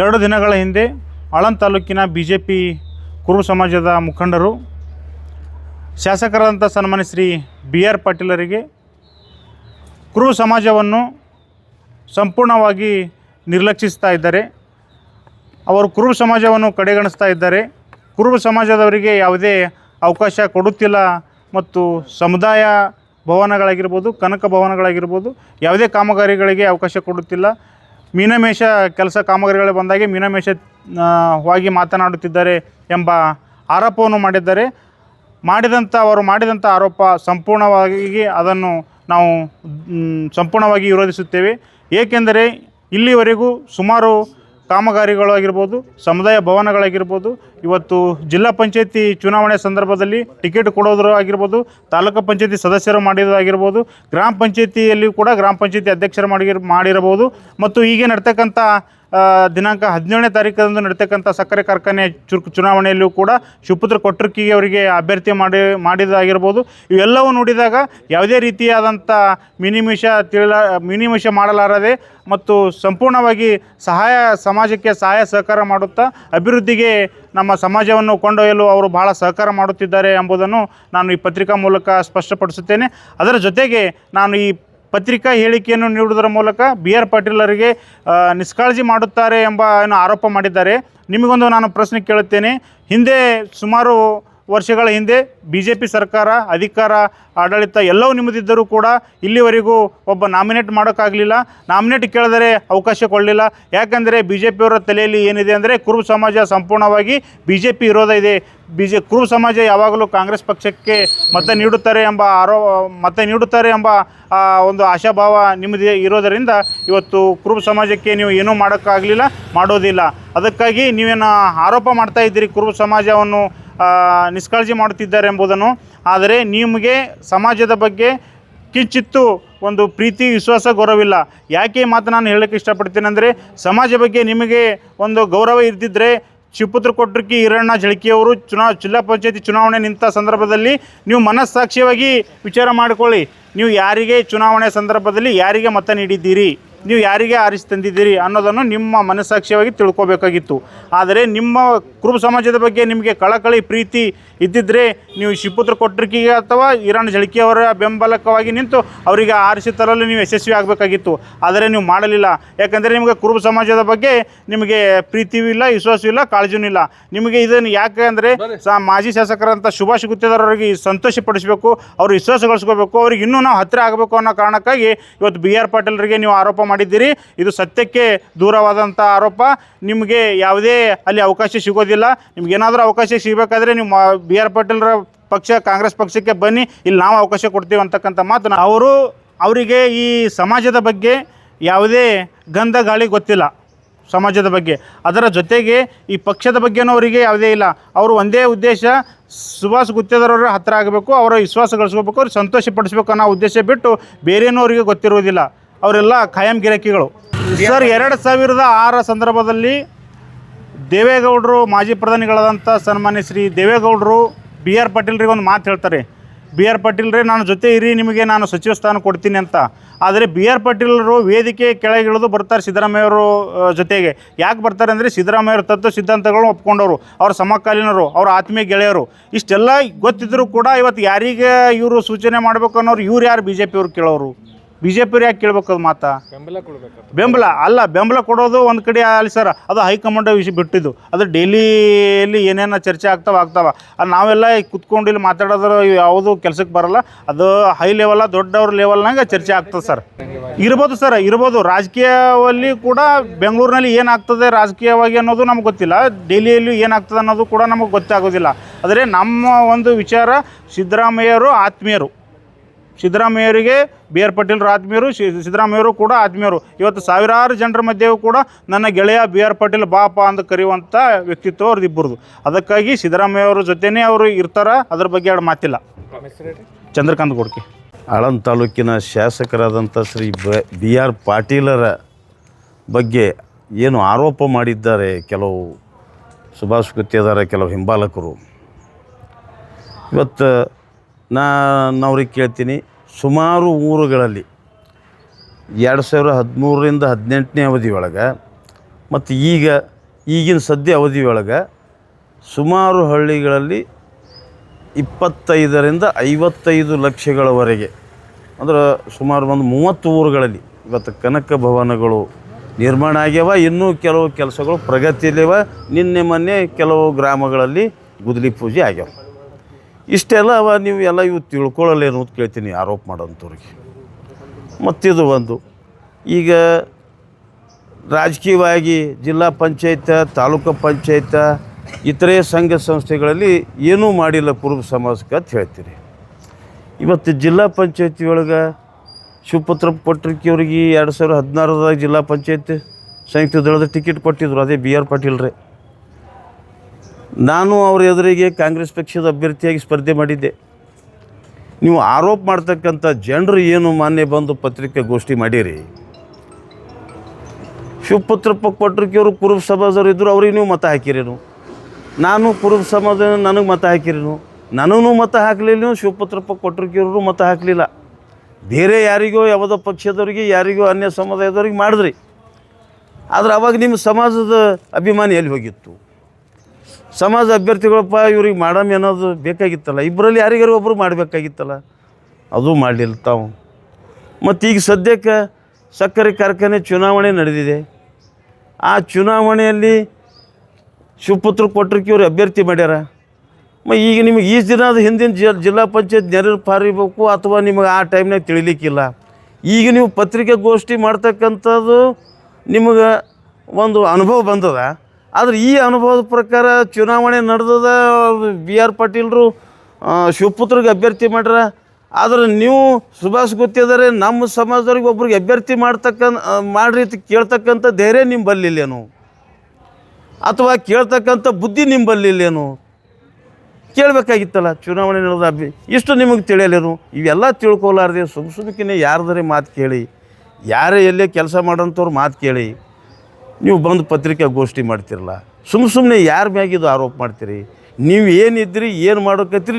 ಎರಡು ದಿನಗಳ ಹಿಂದೆ ಆಳಂದ್ ತಾಲೂಕಿನ ಬಿ ಜೆ ಪಿ ಕುರು ಸಮಾಜದ ಮುಖಂಡರು ಶಾಸಕರಾದಂಥ ಸನ್ಮಾನ್ಯ ಶ್ರೀ ಬಿ ಆರ್ ಪಾಟೀಲರಿಗೆ ಕುರು ಸಮಾಜವನ್ನು ಸಂಪೂರ್ಣವಾಗಿ ನಿರ್ಲಕ್ಷಿಸ್ತಾ ಇದ್ದಾರೆ. ಅವರು ಕುರು ಸಮಾಜವನ್ನು ಕಡೆಗಣಿಸ್ತಾ ಇದ್ದಾರೆ. ಕುರುಬ ಸಮಾಜದವರಿಗೆ ಯಾವುದೇ ಅವಕಾಶ ಕೊಡುತ್ತಿಲ್ಲ ಮತ್ತು ಸಮುದಾಯ ಭವನಗಳಾಗಿರ್ಬೋದು, ಕನಕ ಭವನಗಳಾಗಿರ್ಬೋದು, ಯಾವುದೇ ಕಾಮಗಾರಿಗಳಿಗೆ ಅವಕಾಶ ಕೊಡುತ್ತಿಲ್ಲ. ಮೀನಮೇಷ ಕೆಲಸ ಕಾಮಗಾರಿಗಳು ಬಂದಾಗೆ ಮೀನಮೇಷ ಹೋಗಿ ಮಾತನಾಡುತ್ತಿದ್ದಾರೆ ಎಂಬ ಆರೋಪವನ್ನು ಮಾಡಿದ್ದಾರೆ. ಮಾಡಿದಂಥ ಅವರು ಮಾಡಿದಂಥ ಆರೋಪ ಸಂಪೂರ್ಣವಾಗಿ ಅದನ್ನು ನಾವು ಸಂಪೂರ್ಣವಾಗಿ ವಿರೋಧಿಸುತ್ತೇವೆ. ಏಕೆಂದರೆ ಇಲ್ಲಿವರೆಗೂ ಸುಮಾರು ಕಾಮಗಾರಿಗಳು ಆಗಿರ್ಬೋದು ಸಮುದಾಯ ಭವನಗಳಾಗಿರ್ಬೋದು, ಇವತ್ತು ಜಿಲ್ಲಾ ಪಂಚಾಯತಿ ಚುನಾವಣೆ ಸಂದರ್ಭದಲ್ಲಿ ಟಿಕೆಟ್ ಕೊಡೋದ್ರ ಆಗಿರ್ಬೋದು ತಾಲೂಕು ಪಂಚಾಯತಿ ಸದಸ್ಯರು ಮಾಡಿರೋದಾಗಿರ್ಬೋದು ಗ್ರಾಮ ಪಂಚಾಯತಿಯಲ್ಲಿ ಕೂಡ ಗ್ರಾಮ ಪಂಚಾಯತಿ ಅಧ್ಯಕ್ಷರು ಮಾಡಿ ಮಾಡಿರಬಹುದು. ಮತ್ತು ಹೀಗೆ ನಡ್ತಕ್ಕಂಥ ದಿನಾಂಕ ಹದಿನೇಳನೇ ತಾರೀಕದಂದು ನಡೀತಕ್ಕಂಥ ಸಕ್ಕರೆ ಕಾರ್ಖಾನೆ ಚು ಚುನಾವಣೆಯಲ್ಲೂ ಕೂಡ ಶಿವಪುತ್ರ ಕೊಟ್ರಕಿಗೆ ಅವರಿಗೆ ಅಭ್ಯರ್ಥಿ ಮಾಡಿ ಮಾಡಿದಾಗಿರ್ಬೋದು ಇವೆಲ್ಲವೂ ನೋಡಿದಾಗ ಯಾವುದೇ ರೀತಿಯಾದಂಥ ಮಿನಿಮಿಷ ತಿಳ ಮಿನಿಮಿಷ ಮಾಡಲಾರದೆ ಮತ್ತು ಸಂಪೂರ್ಣವಾಗಿ ಸಹಾಯ, ಸಮಾಜಕ್ಕೆ ಸಹಾಯ ಸಹಕಾರ ಮಾಡುತ್ತಾ ಅಭಿವೃದ್ಧಿಗೆ ನಮ್ಮ ಸಮಾಜವನ್ನು ಕೊಂಡೊಯ್ಯಲು ಅವರು ಬಹಳ ಸಹಕಾರ ಮಾಡುತ್ತಿದ್ದಾರೆ ಎಂಬುದನ್ನು ನಾನು ಈ ಪತ್ರಿಕಾ ಮೂಲಕ ಸ್ಪಷ್ಟಪಡಿಸುತ್ತೇನೆ. ಅದರ ಜೊತೆಗೆ ನಾನು ಈ ಪತ್ರಿಕಾ ಹೇಳಿಕೆಯನ್ನು ನೀಡುವುದರ ಮೂಲಕ ಬಿ ಆರ್ ಅವರಿಗೆ ನಿಷ್ಕಾಳಜಿ ಮಾಡುತ್ತಾರೆ ಎಂಬ ಏನು ಆರೋಪ ಮಾಡಿದ್ದಾರೆ. ನಿಮಗೊಂದು ನಾನು ಪ್ರಶ್ನೆ ಕೇಳುತ್ತೇನೆ. ಹಿಂದೆ ಸುಮಾರು ವರ್ಷಗಳ ಹಿಂದೆ ಬಿ ಜೆ ಪಿ ಸರ್ಕಾರ, ಅಧಿಕಾರ, ಆಡಳಿತ ಎಲ್ಲವೂ ನಿಮ್ಮದಿದ್ದರೂ ಕೂಡ ಇಲ್ಲಿವರೆಗೂ ಒಬ್ಬ ನಾಮಿನೇಟ್ ಮಾಡೋಕ್ಕಾಗಲಿಲ್ಲ. ನಾಮಿನೇಟ್ ಕೇಳಿದರೆ ಅವಕಾಶ ಕೊಡಲಿಲ್ಲ. ಯಾಕಂದರೆ ಬಿ ಜೆ ಪಿಯವರ ತಲೆಯಲ್ಲಿ ಏನಿದೆ ಅಂದರೆ ಕುರುಬ ಸಮಾಜ ಸಂಪೂರ್ಣವಾಗಿ ಬಿ ಜೆ ಪಿ ವಿರೋಧ ಇದೆ. ಬಿ ಜೆ ಕುರುಬ ಸಮಾಜ ಯಾವಾಗಲೂ ಕಾಂಗ್ರೆಸ್ ಪಕ್ಷಕ್ಕೆ ಮತ ನೀಡುತ್ತಾರೆ ಎಂಬ ಆರೋ, ಮತ ನೀಡುತ್ತಾರೆ ಎಂಬ ಒಂದು ಆಶಾಭಾವ ನಿಮ್ಮದಿ ಇರೋದರಿಂದ ಇವತ್ತು ಕುರುಬ ಸಮಾಜಕ್ಕೆ ನೀವು ಏನೂ ಮಾಡೋಕ್ಕಾಗಲಿಲ್ಲ, ಮಾಡೋದಿಲ್ಲ. ಅದಕ್ಕಾಗಿ ನೀವೇನು ಆರೋಪ ಮಾಡ್ತಾ ಇದ್ದೀರಿ ಕುರುಬ ಸಮಾಜವನ್ನು ನಿಷ್ಕಾಳಜಿ ಮಾಡುತ್ತಿದ್ದಾರೆ ಎಂಬುದನ್ನು. ಆದರೆ ನಿಮಗೆ ಸಮಾಜದ ಬಗ್ಗೆ ಕಿಂಚಿತ್ತು ಒಂದು ಪ್ರೀತಿ, ವಿಶ್ವಾಸ ಗೌರವಿಲ್ಲ ಯಾಕೆ ಮಾತು ನಾನು ಹೇಳೋಕ್ಕೆ ಇಷ್ಟಪಡ್ತೀನಿ ಅಂದರೆ, ಸಮಾಜ ಬಗ್ಗೆ ನಿಮಗೆ ಒಂದು ಗೌರವ ಇದ್ದಿದ್ದರೆ ಶಿವಪುತ್ರ ಕೊಟ್ರಕ್ಕಿ ಈರಣ್ಣ ಜಳಕಿಯವರು ಚುನಾ, ಜಿಲ್ಲಾ ಪಂಚಾಯತಿ ಚುನಾವಣೆ ನಿಂತ ಸಂದರ್ಭದಲ್ಲಿ ನೀವು ಮನಸ್ಸಾಕ್ಷಿಯಾಗಿ ವಿಚಾರ ಮಾಡಿಕೊಳ್ಳಿ. ನೀವು ಯಾರಿಗೆ ಚುನಾವಣೆ ಸಂದರ್ಭದಲ್ಲಿ ಯಾರಿಗೆ ಮತ ನೀಡಿದ್ದೀರಿ? ನೀವು ಯಾರಿಗೆ ಆರಿಸಿ ತಂದಿದ್ದೀರಿ ಅನ್ನೋದನ್ನು ನಿಮ್ಮ ಮನಸ್ಸಾಕ್ಷಿಯಾಗಿ ತಿಳ್ಕೋಬೇಕಾಗಿತ್ತು. ಆದರೆ ನಿಮ್ಮ ಕುರುಬ ಸಮಾಜದ ಬಗ್ಗೆ ನಿಮಗೆ ಕಳಕಳಿ ಪ್ರೀತಿ ಇದ್ದಿದ್ದರೆ ನೀವು ಶಿಪುತ್ರ ಕೊಟ್ರಿಕಿಗೆ ಅಥವಾ ಈರಾಣ ಅವರ ಬೆಂಬಲಕವಾಗಿ ನಿಂತು ಅವರಿಗೆ ಆರಿಸಿ ತರಲು ನೀವು ಯಶಸ್ವಿ ಆಗಬೇಕಾಗಿತ್ತು. ಆದರೆ ನೀವು ಮಾಡಲಿಲ್ಲ. ಯಾಕಂದರೆ ನಿಮಗೆ ಕುರುಬ ಸಮಾಜದ ಬಗ್ಗೆ ನಿಮಗೆ ಪ್ರೀತಿಯೂ ಇಲ್ಲ ವಿಶ್ವಾಸವೂ ಇಲ್ಲ ಕಾಳಜಿನೂ ಇಲ್ಲ. ನಿಮಗೆ ಇದನ್ನು ಯಾಕೆ ಅಂದರೆ ಸಾ ಮಾಜಿ ಶಾಸಕರಂಥ ಸುಭಾಷ್ ಗುತ್ತೇದಾರರಿಗೆ ಸಂತೋಷಪಡಿಸಬೇಕು ಅವ್ರು ವಿಶ್ವಾಸ ವಿಶ್ವಾಸಗೊಳಿಸ್ಕೋಬೇಕು ಅವ್ರಿಗೆ ಇನ್ನೂ ನಾವು ಹತ್ತಿರ ಆಗಬೇಕು ಅನ್ನೋ ಕಾರಣಕ್ಕಾಗಿ ಇವತ್ತು ಬಿ ಆರ್ ಪಾಟೀಲ್ರಿಗೆ ನೀವು ಆರೋಪ ಮಾಡಿದ್ದೀರಿ. ಇದು ಸತ್ಯಕ್ಕೆ ದೂರವಾದಂಥ ಆರೋಪ. ನಿಮಗೆ ಯಾವುದೇ ಅಲ್ಲಿ ಅವಕಾಶ ಸಿಗೋದಿಲ್ಲ. ನಿಮ್ಗೆ ಏನಾದರೂ ಅವಕಾಶ ಸಿಗಬೇಕಾದ್ರೆ ನೀವು ಬಿ ಆರ್ ಪಾಟೀಲ್ರ ಪಕ್ಷ, ಕಾಂಗ್ರೆಸ್ ಪಕ್ಷಕ್ಕೆ ಬನ್ನಿ. ಇಲ್ಲಿ ನಾವು ಅವಕಾಶ ಕೊಡ್ತೀವಿ ಅಂತಕ್ಕಂಥ ಮಾತು ಅವರು ಅವರಿಗೆ ಈ ಸಮಾಜದ ಬಗ್ಗೆ ಯಾವುದೇ ಗಂಧ ಗಾಳಿ ಗೊತ್ತಿಲ್ಲ. ಸಮಾಜದ ಬಗ್ಗೆ. ಅದರ ಜೊತೆಗೆ ಈ ಪಕ್ಷದ ಬಗ್ಗೆನೂ ಅವರಿಗೆ ಯಾವುದೇ ಇಲ್ಲ. ಅವರು ಒಂದೇ ಉದ್ದೇಶ, ಸುಭಾಷ್ ಗುತ್ತೇದಾರವ್ರ ಹತ್ತಿರ ಆಗಬೇಕು, ಅವರ ವಿಶ್ವಾಸ ಗಳಿಸ್ಕೋಬೇಕು ಅವ್ರಿಗೆ ಸಂತೋಷ ಪಡಿಸ್ಬೇಕು ಅನ್ನೋ ಉದ್ದೇಶ ಬಿಟ್ಟು ಬೇರೇನೂ ಅವರಿಗೆ ಗೊತ್ತಿರುವುದಿಲ್ಲ. ಅವರೆಲ್ಲ ಖಾಯಂ ಗಿರಾಕಿಗಳು. ಸರ್, ಎರಡು ಸಾವಿರದ ಆರ ಸಂದರ್ಭದಲ್ಲಿ ದೇವೇಗೌಡರು ಮಾಜಿ ಪ್ರಧಾನಿಗಳಾದಂಥ ಸನ್ಮಾನ್ಯ ಶ್ರೀ ದೇವೇಗೌಡರು ಬಿ ಆರ್ ಪಾಟೀಲ್ರಿಗೆ ಒಂದು ಮಾತು ಹೇಳ್ತಾರೆ. ಬಿ ಆರ್ ಪಾಟೀಲ್ರೇ, ನಾನು ಜೊತೆ ಇರಿ, ನಿಮಗೆ ನಾನು ಸಚಿವ ಸ್ಥಾನ ಕೊಡ್ತೀನಿ ಅಂತ. ಆದರೆ ಬಿ ಆರ್ ಪಾಟೀಲರು ವೇದಿಕೆ ಕೆಳಗಿಳಿದು ಬರ್ತಾರೆ ಸಿದ್ದರಾಮಯ್ಯವರು ಜೊತೆಗೆ. ಯಾಕೆ ಬರ್ತಾರೆ ಅಂದರೆ ಸಿದ್ದರಾಮಯ್ಯವ್ರ ತತ್ವ ಸಿದ್ಧಾಂತಗಳನ್ನು ಒಪ್ಕೊಂಡವರು. ಅವ್ರ ಸಮಕಾಲೀನರು, ಅವ್ರ ಆತ್ಮೀಯ ಗೆಳೆಯರು. ಇಷ್ಟೆಲ್ಲ ಗೊತ್ತಿದ್ದರೂ ಕೂಡ ಇವತ್ತು ಯಾರಿಗೆ ಇವರು ಸೂಚನೆ ಮಾಡಬೇಕು ಅನ್ನೋರು, ಇವ್ರು ಯಾರು? ಬಿ ಜೆ ಪಿಯವ್ರು ಕೇಳೋರು. ಬಿ ಜೆ ಪಿಯವ್ರು ಯಾಕೆ ಕೇಳ್ಬೇಕು ಅದು ಮಾತಾ? ಬೆಂಬಲ ಕೊಡ್ಬೇಕು ಬೆಂಬಲ ಅಲ್ಲ ಬೆಂಬಲ ಕೊಡೋದು ಒಂದು ಕಡೆ ಅಲ್ಲಿ ಸರ್ ಅದು ಹೈಕಮಾಂಡ್ ವಿಷಯ ಬಿಟ್ಟಿದ್ದು. ಅದು ಡೈಲಿಯಲ್ಲಿ ಏನೇನು ಚರ್ಚೆ ಆಗ್ತಾವ ಆಗ್ತಾವ. ಅದು ನಾವೆಲ್ಲ ಕುತ್ಕೊಂಡು ಇಲ್ಲಿ ಮಾತಾಡೋದ್ರ ಯಾವುದು ಕೆಲಸಕ್ಕೆ ಬರಲ್ಲ. ಅದು ಹೈ ಲೆವೆಲ್ಲ ದೊಡ್ಡವ್ರ ಲೆವೆಲ್ನಾಗ ಚರ್ಚೆ ಆಗ್ತದೆ ಸರ್. ಇರ್ಬೋದು ಸರ್ ಇರ್ಬೋದು. ರಾಜಕೀಯವಲ್ಲಿ ಕೂಡ ಬೆಂಗಳೂರಿನಲ್ಲಿ ಏನಾಗ್ತದೆ ರಾಜಕೀಯವಾಗಿ ಅನ್ನೋದು ನಮ್ಗೆ ಗೊತ್ತಿಲ್ಲ. ಡೈಲಿಯಲ್ಲಿ ಏನಾಗ್ತದೆ ಅನ್ನೋದು ಕೂಡ ನಮಗೆ ಗೊತ್ತಾಗೋದಿಲ್ಲ. ಆದರೆ ನಮ್ಮ ಒಂದು ವಿಚಾರ ಸಿದ್ದರಾಮಯ್ಯರು ಆತ್ಮೀಯರು ಸಿದ್ದರಾಮಯ್ಯರಿಗೆ, ಬಿ ಆರ್ ಪಾಟೀಲ್ರು ಆತ್ಮೀಯರು ಸಿದ್ದರಾಮಯ್ಯವರು ಕೂಡ ಆತ್ಮೀಯರು. ಇವತ್ತು ಸಾವಿರಾರು ಜನರ ಮಧ್ಯೆಯೂ ಕೂಡ ನನ್ನ ಗೆಳೆಯ ಬಿ ಆರ್ ಪಾಟೀಲ್ ಬಾಪ ಅಂತ ಕರೆಯುವಂಥ ವ್ಯಕ್ತಿತ್ವ ಅವ್ರದ್ದು ಇಬ್ಬರದು. ಅದಕ್ಕಾಗಿ ಸಿದ್ದರಾಮಯ್ಯವ್ರ ಜೊತೆನೇ ಅವರು ಇರ್ತಾರೆ, ಅದ್ರ ಬಗ್ಗೆ ಎರಡು ಮಾತಿಲ್ಲ. ಚಂದ್ರಕಾಂತ್ ಗೋಡ್ಕೆ. ಆಳಂದ ತಾಲೂಕಿನ ಶಾಸಕರಾದಂಥ ಶ್ರೀ ಬ, ಬಿ ಆರ್ ಪಾಟೀಲರ ಬಗ್ಗೆ ಏನು ಆರೋಪ ಮಾಡಿದ್ದಾರೆ ಕೆಲವು ಸುಭಾಷ್ ಗುತ್ತೇದಾರ ಕೆಲವು ಹಿಂಬಾಲಕರು. ಇವತ್ತು ನಾನು ಅವ್ರಿಗೆ ಕೇಳ್ತೀನಿ, ಸುಮಾರು ಊರುಗಳಲ್ಲಿ ಎರಡು ಸಾವಿರ ಹದಿಮೂರರಿಂದ ಹದಿನೆಂಟನೇ ಅವಧಿ ಒಳಗೆ ಮತ್ತು ಈಗ ಈಗಿನ ಸದ್ಯ ಅವಧಿಯೊಳಗೆ ಸುಮಾರು ಹಳ್ಳಿಗಳಲ್ಲಿ ಇಪ್ಪತ್ತೈದರಿಂದ ಐವತ್ತೈದು ಲಕ್ಷಗಳವರೆಗೆ, ಅಂದ್ರೆ ಸುಮಾರು ಒಂದು ಮೂವತ್ತು ಊರುಗಳಲ್ಲಿ ಇವತ್ತು ಕನಕ ಭವನಗಳು ನಿರ್ಮಾಣ ಆಗ್ಯಾವ. ಇನ್ನೂ ಕೆಲವು ಕೆಲಸಗಳು ಪ್ರಗತಿಯಲ್ಲಿವ. ನಿನ್ನೆ ಮೊನ್ನೆ ಕೆಲವು ಗ್ರಾಮಗಳಲ್ಲಿ ಗುದ್ಲಿ ಪೂಜೆ ಆಗ್ಯಾವ. ಇಷ್ಟೆಲ್ಲ ಅವ, ನೀವು ಎಲ್ಲ ಇವು ತಿಳ್ಕೊಳ್ಳಲೇನು ಅಂತ ಕೇಳ್ತೀನಿ, ಆರೋಪ ಮಾಡೋಂಥವ್ರಿಗೆ. ಮತ್ತಿದು ಒಂದು, ಈಗ ರಾಜಕೀಯವಾಗಿ ಜಿಲ್ಲಾ ಪಂಚಾಯತ, ತಾಲೂಕು ಪಂಚಾಯತ, ಇತರೆ ಸಂಘ ಸಂಸ್ಥೆಗಳಲ್ಲಿ ಏನೂ ಮಾಡಿಲ್ಲ ಕುರುಬ ಸಮಾಜಕ್ಕೆ ಅಂತ ಹೇಳ್ತೀರಿ. ಇವತ್ತು ಜಿಲ್ಲಾ ಪಂಚಾಯತಿ ಒಳಗೆ ಶಿವಪತ್ರ ಪಟ್ರಿಕೆಯವ್ರಿಗೆ ಎರಡು ಸಾವಿರದ ಹದಿನಾರದಾಗ ಜಿಲ್ಲಾ ಪಂಚಾಯತ್ ಸಂಯುಕ್ತ ದಳದ ಟಿಕೆಟ್ ಕೊಟ್ಟಿದ್ರು, ಅದೇ ಬಿ ಆರ್ ಪಾಟೀಲ್ ರೇ ನಾನು ಅವ್ರ ಎದುರಿಗೆ ಕಾಂಗ್ರೆಸ್ ಪಕ್ಷದ ಅಭ್ಯರ್ಥಿಯಾಗಿ ಸ್ಪರ್ಧೆ ಮಾಡಿದ್ದೆ. ನೀವು ಆರೋಪ ಮಾಡ್ತಕ್ಕಂಥ ಜನರು ಏನು ಮಾನ್ಯ ಬಂದು ಪತ್ರಿಕಾಗೋಷ್ಠಿ ಮಾಡಿರಿ? ಶಿವಪುತ್ರಪ್ಪ ಪಟ್ರಿಕೆಯವರು ಕುರುಬ ಸಮಾಜದವ್ರು ಇದ್ದರು ಅವ್ರಿಗೆ ನೀವು ಮತ ಹಾಕಿರೇನು? ನಾನು ಕುರುಬ ಸಮಾಜ ನನಗೆ ಮತ ಹಾಕಿರೇನು? ನನಗೂ ಮತ ಹಾಕಲಿಲ್ಲ ಶಿವಪುತ್ರಪ್ಪ ಕೊಟ್ರಿಕೆಯವರು ಮತ ಹಾಕಲಿಲ್ಲ. ಬೇರೆ ಯಾರಿಗೋ, ಯಾವುದೋ ಪಕ್ಷದವ್ರಿಗೆ, ಯಾರಿಗೋ ಅನ್ಯ ಸಮುದಾಯದವ್ರಿಗೆ ಮಾಡಿದ್ರಿ. ಆದರೆ ಅವಾಗ ನಿಮ್ಮ ಸಮಾಜದ ಅಭಿಮಾನಿ ಎಲ್ಲಿ ಹೋಗಿತ್ತು? ಸಮಾಜ ಅಭ್ಯರ್ಥಿಗಳಪ್ಪ, ಇವ್ರಿಗೆ ಮಾಡಮ್ ಅನ್ನೋದು ಬೇಕಾಗಿತ್ತಲ್ಲ? ಇಬ್ಬರಲ್ಲಿ ಯಾರಿಗಾರು ಒಬ್ಬರು ಮಾಡಬೇಕಾಗಿತ್ತಲ್ಲ? ಅದು ಮಾಡಲಿಲ್ಲ ತಾವು. ಮತ್ತು ಈಗ ಸದ್ಯಕ್ಕೆ ಸಕ್ಕರೆ ಕಾರ್ಖಾನೆ ಚುನಾವಣೆ ನಡೆದಿದೆ. ಆ ಚುನಾವಣೆಯಲ್ಲಿ ಶಿವಪುತ್ರ ಕೊಟ್ರಿಕೆಯವ್ರು ಅಭ್ಯರ್ಥಿ ಮಾಡ್ಯಾರ. ಮ, ಈಗ ನಿಮಗೆ ಈ ದಿನದ ಹಿಂದಿನ ಜಿಲ್ಲಾ ಪಂಚಾಯತ್ ನೆರವು ಪಾರಿಬೇಕು ಅಥವಾ ನಿಮಗೆ ಆ ಟೈಮ್ನಾಗ ತಿಳಿಲಿಕ್ಕಿಲ್ಲ. ಈಗ ನೀವು ಪತ್ರಿಕಾಗೋಷ್ಠಿ ಮಾಡ್ತಕ್ಕಂಥದ್ದು ನಿಮಗೆ ಒಂದು ಅನುಭವ ಬಂದದ. ಆದ್ರೆ ಈ ಅನುಭವದ ಪ್ರಕಾರ ಚುನಾವಣೆ ನಡೆದದ ಬಿ ಆರ್ ಪಾಟೀಲ್ರು ಶಿವಪುತ್ರಿಗೆ ಅಭ್ಯರ್ಥಿ ಮಾಡ್ರ. ಆದ್ರೆ ನೀವು ಸುಭಾಷ್ ಗೊತ್ತಿದ್ದಾರೆ ನಮ್ಮ ಸಮಾಜದವ್ರಿಗೆ ಒಬ್ರಿಗೆ ಅಭ್ಯರ್ಥಿ ಮಾಡ್ತಕ್ಕ ಮಾಡ್ರಿ ಕೇಳ್ತಕ್ಕಂಥ ಧೈರ್ಯ ನಿಮ್ಮ ಬಲ್ಲಿಲ್ಲೇನು ಅಥವಾ ಕೇಳ್ತಕ್ಕಂಥ ಬುದ್ಧಿ ನಿಮ್ಮ ಬಲ್ಲಿಲ್ಲೇನು ಕೇಳಬೇಕಾಗಿತ್ತಲ್ಲ ಚುನಾವಣೆ ನಡೆದ ಅಭಿ, ಇಷ್ಟು ನಿಮಗೆ ತಿಳಿಯಲೇನು ಇವೆಲ್ಲ ತಿಳ್ಕೊಲಾರ್ದೆ ಸುಮ್ ಸುಮ್ಕಿನೇ ಯಾರ್ದರೆ ಮಾತು ಕೇಳಿ, ಯಾರೇ ಎಲ್ಲೇ ಕೆಲಸ ಮಾಡೋಂಥವ್ರು ಮಾತು ಕೇಳಿ. ನೀವು ಬಂದು ಪತ್ರಿಕಾಗೋಷ್ಠಿ ಮಾಡ್ತಿರಲ್ಲ ಸುಮ್ಮ ಸುಮ್ಮನೆ ಯಾರ ಮ್ಯಾಗಿದು ಆರೋಪ ಮಾಡ್ತೀರಿ? ನೀವು ಏನಿದ್ರಿ ಏನು ಮಾಡೋಕತ್ತೀರಿ